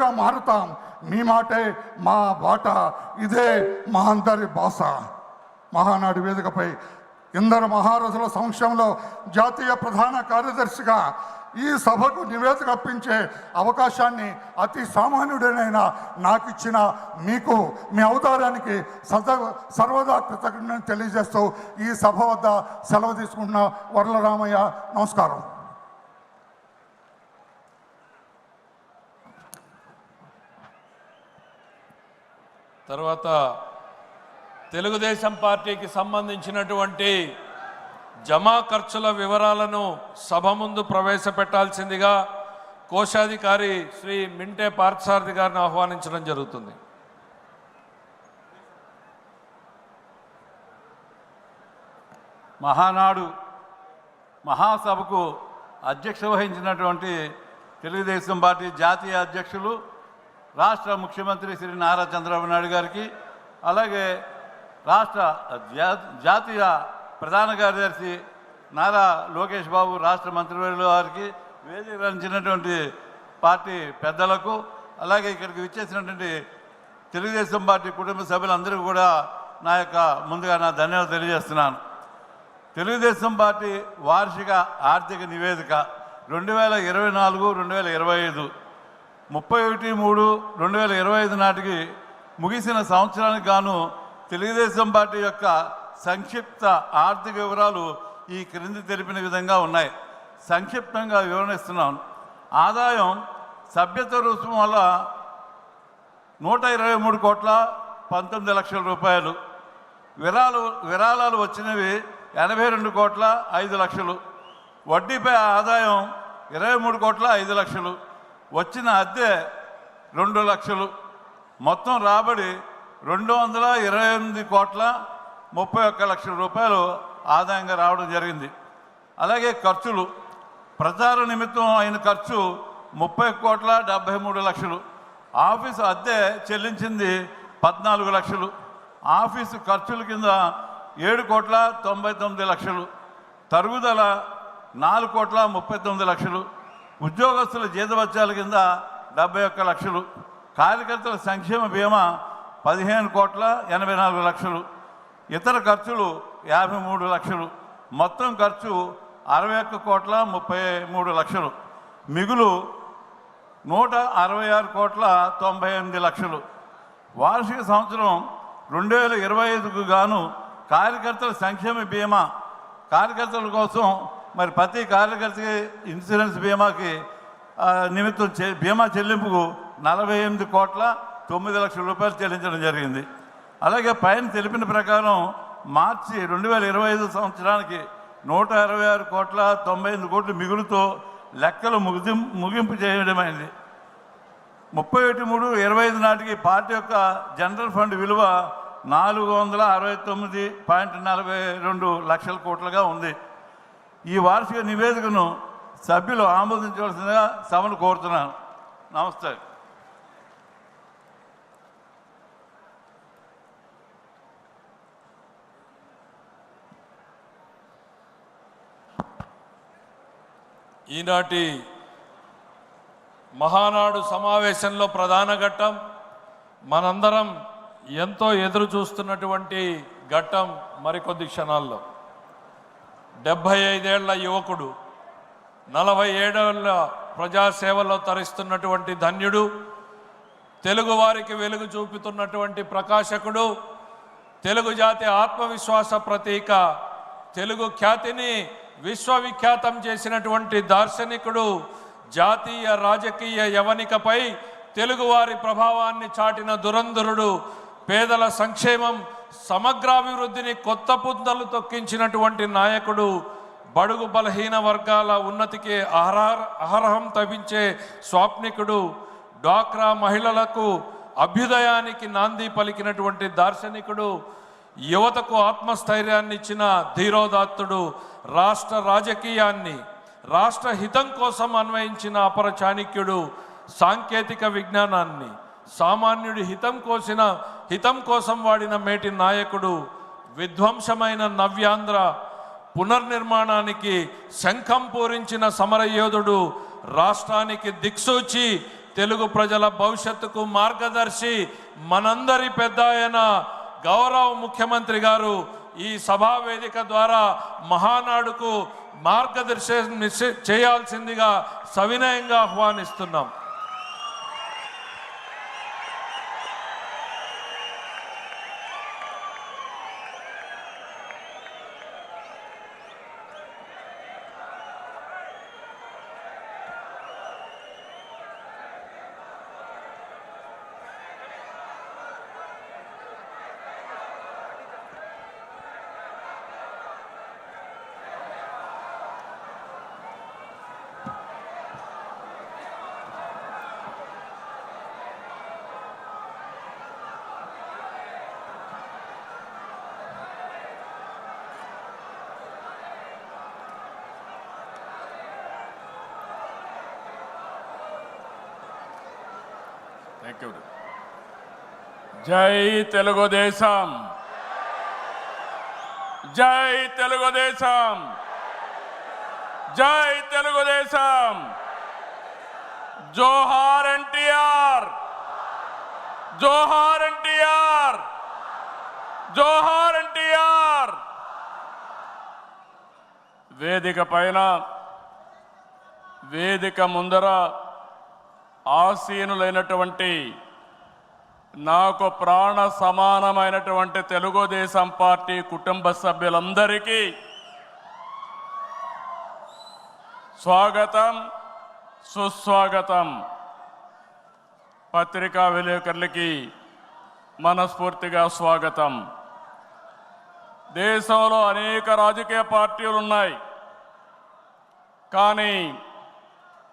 ప్రజలుగా మారుతాం. మీ మాటే మా బాట. ఇదే మా అందరి భాష మహానాడు వేదికపై ఇందరు మహారథుల సంక్షంలో జాతీయ ప్రధాన కార్యదర్శిగా ఈ సభకు నివేదిక అప్పించే అవకాశాన్ని అతి సామాన్యుడైన నాకు ఇచ్చిన మీకు మీ అవతారానికి సద సర్వదా కృతజ్ఞతను తెలియజేస్తూ ఈ సభ వద్ద సెలవు తీసుకుంటున్న వరలరామయ్య నమస్కారం. తర్వాత తెలుగుదేశం పార్టీకి సంబంధించినటువంటి జమా ఖర్చుల వివరాలను సభ ముందు ప్రవేశపెట్టాల్సిందిగా కోశాధికారి శ్రీ మింటే పార్థసారథి గారిని ఆహ్వానించడం జరుగుతుంది. మహానాడు మహాసభకు అధ్యక్ష వహించినటువంటి తెలుగుదేశం పార్టీ జాతీయ అధ్యక్షులు రాష్ట్ర ముఖ్యమంత్రి శ్రీ నారా చంద్రబాబు నాయుడు గారికి అలాగే రాష్ట్ర జాతీయ ప్రధాన కార్యదర్శి నారా లోకేష్ బాబు రాష్ట్ర మంత్రివర్యుల వారికి వేదిక రంచినటువంటి పార్టీ పెద్దలకు అలాగే ఇక్కడికి విచ్చేసినటువంటి తెలుగుదేశం పార్టీ కుటుంబ సభ్యులందరికీ కూడా నా యొక్క ముందుగా నా ధన్యవాదాలు తెలియజేస్తున్నాను. తెలుగుదేశం పార్టీ వార్షిక ఆర్థిక నివేదిక రెండు వేల ఇరవై నాలుగు రెండు వేల ఇరవై ఐదు ముప్పై ఒకటి మూడు రెండు వేల ఇరవై ఐదు నాటికి ముగిసిన సంవత్సరానికి గాను తెలుగుదేశం పార్టీ యొక్క సంక్షిప్త ఆర్థిక వివరాలు ఈ క్రింది తెలిపిన విధంగా ఉన్నాయి. సంక్షిప్తంగా వివరణిస్తున్నాను ఆదాయం సభ్యత రుసుము వల్ల నూట ఇరవై మూడు కోట్ల పంతొమ్మిది లక్షల రూపాయలు. విరాలు విరాళాలు వచ్చినవి ఎనభై రెండు కోట్ల ఐదు లక్షలు. వడ్డీపై ఆదాయం ఇరవై మూడు కోట్ల ఐదు లక్షలు. వచ్చిన అద్దె రెండు లక్షలు. మొత్తం రాబడి రెండు వందల ఇరవై ఎనిమిది కోట్ల ముప్పై ఒక్క లక్షల రూపాయలు ఆదాయంగా రావడం జరిగింది. అలాగే ఖర్చులు. ప్రచార నిమిత్తం అయిన ఖర్చు ముప్పై కోట్ల డెబ్బై మూడు లక్షలు. ఆఫీసు అద్దె చెల్లించింది పద్నాలుగు లక్షలు. ఆఫీసు ఖర్చుల కింద ఏడు కోట్ల తొంభై తొమ్మిది లక్షలు. తరుగుదల నాలుగు కోట్ల ముప్పై తొమ్మిది లక్షలు. ఉద్యోగస్తుల జీతభత్యాల కింద డెబ్బై ఒక్క లక్షలు కార్యకర్తల సంక్షేమ బీమా పదిహేను కోట్ల ఎనభై నాలుగు లక్షలు ఇతర ఖర్చులు యాభై మూడు లక్షలు మొత్తం ఖర్చు అరవై ఒక్క కోట్ల ముప్పై మూడు లక్షలు మిగులు నూట అరవై ఆరు కోట్ల తొంభై ఎనిమిది లక్షలు. వార్షిక సంవత్సరం రెండు వేల ఇరవై ఐదుకు గాను కార్యకర్తల సంక్షేమ బీమా కార్యకర్తల కోసం మరి ప్రతి కార్యకర్తకి ఇన్సూరెన్స్ బీమాకి నిమిత్తం చె- బీమా చెల్లింపుకు నలభై ఎనిమిది కోట్ల తొమ్మిది లక్షల రూపాయలు చెల్లించడం జరిగింది. అలాగే పైన తెలిపిన ప్రకారం మార్చి రెండు వేల ఇరవై ఐదు సంవత్సరానికి నూట అరవై ఆరు కోట్ల తొంభై ఎనిమిది కోట్లు మిగులుతో లెక్కలు ముగి ముగింపు చేయడమైంది. ముప్పై ఒకటి మూడు ఇరవై ఐదు నాటికి పార్టీ యొక్క జనరల్ ఫండ్ విలువ నాలుగు వందల అరవై తొమ్మిది పాయింట్ నలభై రెండు లక్షల కోట్లుగా ఉంది. ఈ వార్షిక నివేదికను సభ్యులు ఆమోదించవలసిందిగా సభను కోరుతున్నాను. నమస్తే. ఈనాటి మహానాడు సమావేశంలో ప్రధాన ఘట్టం మనందరం ఎంతో ఎదురు చూస్తున్నటువంటి ఘట్టం మరికొద్ది క్షణాల్లో. డెబ్భై ఐదేళ్ళ యువకుడు నలభై ఏడేళ్ళ ప్రజాసేవలో తరిస్తున్నటువంటి ధన్యుడు తెలుగువారికి వెలుగు చూపుతున్నటువంటి ప్రకాశకుడు తెలుగు జాతి ఆత్మవిశ్వాస ప్రతీక తెలుగు ఖ్యాతిని విశ్వవిఖ్యాతం చేసినటువంటి దార్శనికుడు జాతీయ రాజకీయ యవనికపై తెలుగువారి ప్రభావాన్ని చాటిన దురంధరుడు పేదల సంక్షేమం సమగ్రాభివృద్ధిని కొత్త పుద్దలు తొక్కించినటువంటి నాయకుడు బడుగు బలహీన వర్గాల ఉన్నతికి అహర అహర్హం తవ్వించే స్వాప్నికుడు డ్వాక్రా మహిళలకు అభ్యుదయానికి నాంది పలికినటువంటి దార్శనికుడు యువతకు ఆత్మస్థైర్యాన్ని ఇచ్చిన ధీరోదాత్తుడు రాష్ట్ర రాజకీయాన్ని రాష్ట్ర హితం కోసం అన్వయించిన అపర చాణక్యుడు సాంకేతిక విజ్ఞానాన్ని సామాన్యుడి హితం కోసిన హితం కోసం వాడిన మేటి నాయకుడు విధ్వంసమైన నవ్యాంధ్ర పునర్నిర్మాణానికి శంఖం పూరించిన సమరయోధుడు రాష్ట్రానికి దిక్సూచి తెలుగు ప్రజల భవిష్యత్తుకు మార్గదర్శి మనందరి పెద్ద ఆయన గౌరవ ముఖ్యమంత్రి గారు ఈ సభా వేదిక ద్వారా మహానాడుకు మార్గదర్శనం చేయాల్సిందిగా సవినయంగా ఆహ్వానిస్తున్నాం. థ్యాంక్ జై తెలుగుదేశం. జై తెలుగుదేశం. జై తెలుగుదేశం. జోహార్ ఎన్టీఆర్. జోహార్ ఎన్టీఆర్. జోహార్ ఎన్టీఆర్. వేదిక పైన వేదిక ముందర ఆసీనులైనటువంటి నాకు ప్రాణ సమానమైనటువంటి తెలుగుదేశం పార్టీ కుటుంబ సభ్యులందరికీ స్వాగతం సుస్వాగతం. పత్రికా విలేకరులకి మనస్ఫూర్తిగా స్వాగతం. దేశంలో అనేక రాజకీయ పార్టీలు ఉన్నాయి. కానీ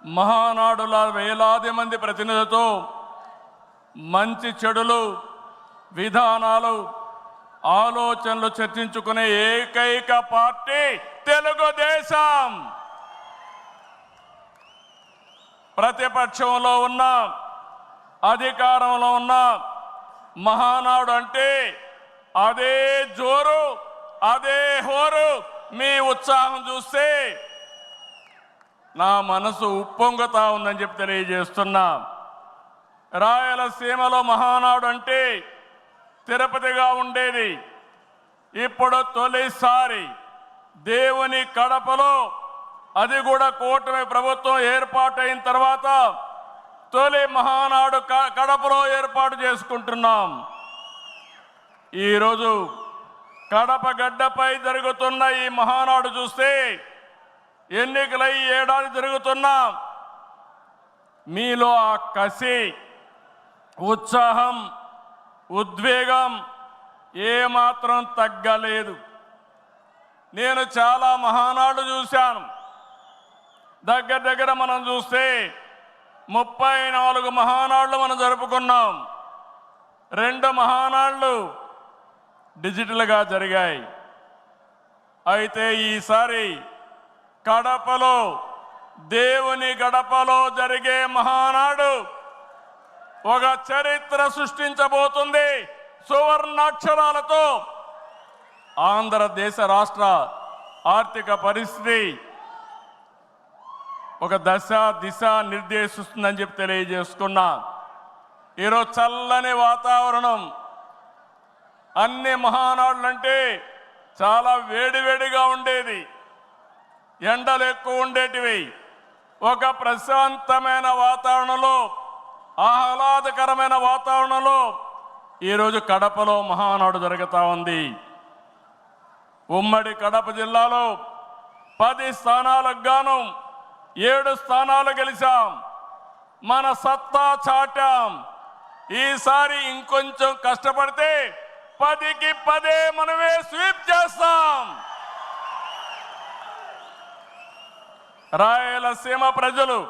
మహానాడుల వేలాది మంది ప్రతినిధులతో మంచి చెడులు విధానాలు ఆలోచనలు చర్చించుకునే ఏకైక పార్టీ తెలుగుదేశం. ప్రతిపక్షంలో ఉన్న అధికారంలో ఉన్న మహానాడు అంటే అదే జోరు అదే హోరు. మీ ఉత్సాహం చూస్తే నా మనసు ఉప్పొంగుతా ఉందని చెప్పి తెలియజేస్తున్నా. రాయలసీమలో మహానాడు అంటే తిరుపతిగా ఉండేది. ఇప్పుడు తొలిసారి దేవుని కడపలో అది కూడా కూటమి ప్రభుత్వం ఏర్పాటైన తర్వాత తొలి మహానాడు క- కడపలో ఏర్పాటు చేసుకుంటున్నాం. ఈరోజు కడప గడ్డపై జరుగుతున్న ఈ మహానాడు చూస్తే ఎన్నికలై ఏడాది జరుగుతున్నాం మీలో ఆ కసి ఉత్సాహం ఉద్వేగం ఏమాత్రం తగ్గలేదు. నేను చాలా మహానాడు చూశాను. దగ్గర దగ్గర మనం చూస్తే ముప్పై నాలుగు మహానాళ్ళు మనం జరుపుకున్నాం. రెండు మహానాళ్ళు డిజిటల్గా జరిగాయి. అయితే ఈసారి కడపలో దేవుని గడపలో జరిగే మహానాడు ఒక చరిత్ర సృష్టించబోతుంది. సువర్ణాక్షరాలతో ఆంధ్రదేశ రాష్ట్ర ఆర్థిక పరిస్థితి ఒక దశ దిశ నిర్దేశిస్తుందని చెప్పి తెలియజేసుకున్నా. ఈరోజు చల్లని వాతావరణం. అన్ని మహానాడులంటే చాలా వేడివేడిగా ఉండేది. ఎండలు ఎక్కువ ఉండేటివి. ఒక ప్రశాంతమైన వాతావరణంలో ఆహ్లాదకరమైన వాతావరణంలో ఈరోజు కడపలో మహానాడు జరుగుతూ ఉంది. ఉమ్మడి కడప జిల్లాలో పది స్థానాలకు గాను ఏడు స్థానాలు గెలిచాం. మన సత్తా చాటాం. ఈసారి ఇంకొంచెం కష్టపడితే పదికి పదే మనమే స్వీప్ చేస్తాం. రాయలసీమ ప్రజలు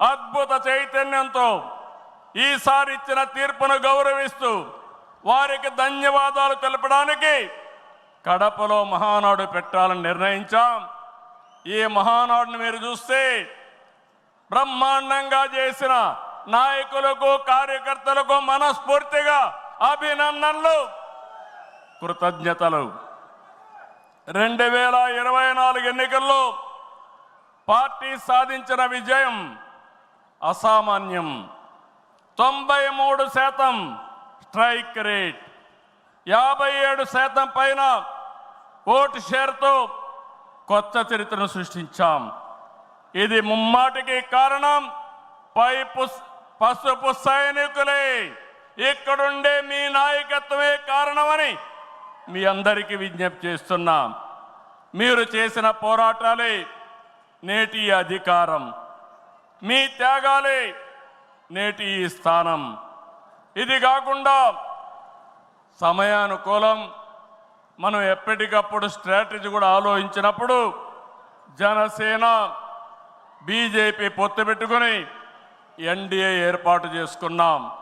అద్భుత చైతన్యంతో ఈసారి ఇచ్చిన తీర్పును గౌరవిస్తూ వారికి ధన్యవాదాలు తెలపడానికి కడపలో మహానాడు పెట్టాలని నిర్ణయించాం. ఈ మహానాడుని మీరు చూస్తే బ్రహ్మాండంగా చేసిన నాయకులకు కార్యకర్తలకు మనస్ఫూర్తిగా అభినందనలు కృతజ్ఞతలు. రెండు వేల ఇరవై నాలుగు ఎన్నికల్లో పార్టీ సాధించిన విజయం అసామాన్యం. తొంభై మూడు శాతం స్ట్రైక్ రేట్. యాభై ఏడు శాతం పైన ఓటు షేర్తో కొత్త చరిత్రను సృష్టించాం. ఇది ముమ్మాటికి కారణం పై పుస్ పసుపు సైనికులే. ఇక్కడుండే మీ నాయకత్వమే కారణమని మీ అందరికీ విజ్ఞప్తి చేస్తున్నాం. మీరు చేసిన పోరాటాలే నేటి అధికారం. మీ త్యాగాలే నేటి ఈ స్థానం. ఇది కాకుండా సమయానుకూలం. మనం ఎప్పటికప్పుడు స్ట్రాటజీ కూడా ఆలోచించినప్పుడు జనసేన బీజేపీ పొత్తు పెట్టుకుని ఎన్డీఏ ఏర్పాటు చేసుకున్నాం.